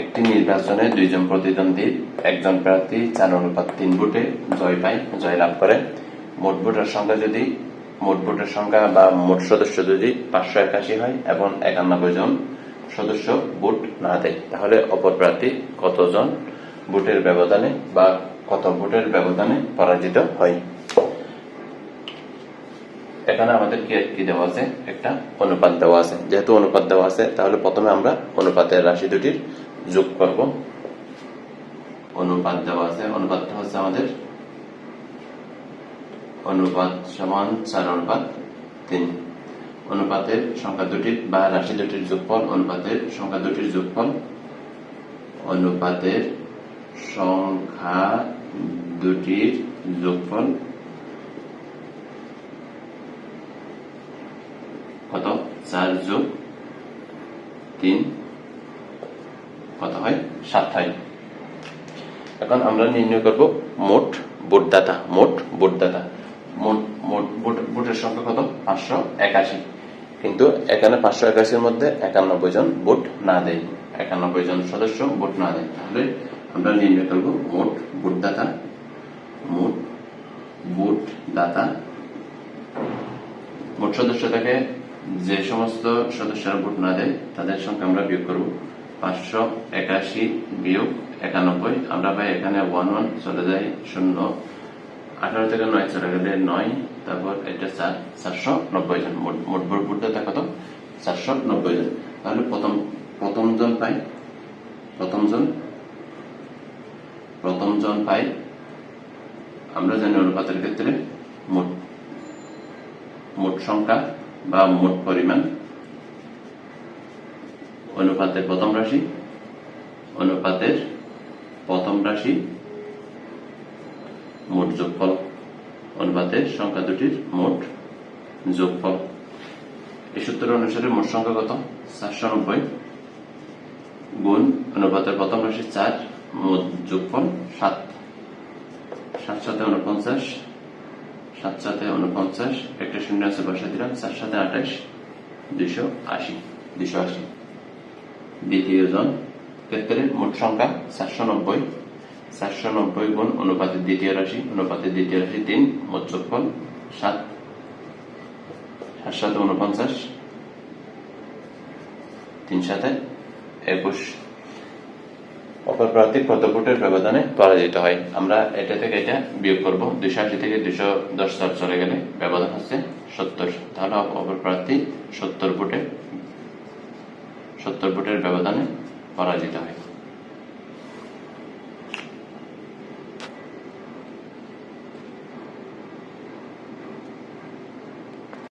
একটি নির্বাচনে দুইজন প্রতিদ্বন্দ্বীর একজন প্রার্থী, চার অনুপাত তিন ভোটে জয় পায়, জয় লাভ করে। মোট ভোটের সংখ্যা যদি, মোট ভোটের সংখ্যা বা মোট সদস্য যদি পাঁচশো একাশি হয় এবং একানব্বই জন সদস্য ভোট না দেয়, তাহলে অপর প্রার্থী কতজন ভোটের ব্যবধানে বা কত ভোটের ব্যবধানে পরাজিত হয়? এখানে আমাদের কি কি দেওয়া আছে? একটা অনুপাত দেওয়া আছে। যেহেতু অনুপাত দেওয়া আছে, তাহলে প্রথমে আমরা অনুপাতের রাশি দুটির যোগ করব। অনুপাত দেওয়া আছে। অনুপাতটা হচ্ছে আমাদের অনুপাত সমান চার অনুপাত তিন। অনুপাতের সংখ্যা দুটির বা রাশি দুটির যোগফল, অনুপাতের সংখ্যা দুটির যোগফল, অনুপাতের সংখ্যা দুটির যোগফল কত? চার যোগ তিন কত হয়? সাত হয়। এখন আমরা নির্ণয় করব মোট ভোটদাতা মোট ভোটদাতা মোট মোট ভোট- ভোটের সংখ্যা কত? পাঁচশো একাশি। কিন্তু এখানে পাঁচশো একাশির মধ্যে একানব্বই জন ভোট না দেয়। একানব্বই জন সদস্য ভোট না দেয়। তাহলে আমরা নির্ণয় করব মোট ভোটদাতা মোট ভোটদাতা মোট সদস্য থেকে যে সমস্ত সদস্যরা ভোট না দেয়, তাদের সংখ্যা আমরা বিয়োগ করব। পাঁচশো একাশি বিয়োগ একানব্বই, আমরা পাই এখানে ওয়ান ওয়ান চলে যায় শূন্য। আঠারো থেকে নয় চলে গেলে নয়, তারপর এটা চার, চারশো নব্বই জন। মোট মোট ভোট ভোটদাতা কত? চারশো নব্বই জন। তাহলে প্রথম প্রথম জন পাই? প্রথম জন? প্রথম জন পাই আমরা জানি অনুপাতের ক্ষেত্রে মোট মোট সংখ্যা বা মোট পরিমাণ অনুপাতের প্রথম রাশি, অনুপাতের প্রথম রাশি, মোট যোগফল। অনুপাতের সংখ্যা দুটির মোট যোগফল। এই সূত্র অনুসারে মোট সংখ্যা কত? চারশো নব্বই। গুণ অনুপাতের প্রথম রাশি চার, মোট যোগফল সাত। সাত সাথে উনপঞ্চাশ সাত সাথে উনপঞ্চাশ, একটা শূন্য আছে বসে দিলাম চার সাথে আঠাশ দুইশো আশি দুইশো আশি। দ্বিতীয় জন ক্ষেত্রে মোট সংখ্যা চারশো নব্বই চারশো নব্বই গুণ অনুপাতের দ্বিতীয় রাশি অনুপাতের দ্বিতীয় রাশি তিন, মোট যোগফল সাত। সাত সাথে উনপঞ্চাশ তিন সাথে একুশ। অপর প্রার্থী কত ভোটের ব্যবধানে পরাজিত হয়। আমরা এটা থেকে এটা বিয়োগ করব। দুইশো আশি থেকে দুশো দশ সাল চলে গেলে ব্যবধান হচ্ছে সত্তর। তাহলে অপর প্রার্থী সত্তর ভোটে সত্তর ভোটের ব্যবধানে পরাজিত হয়।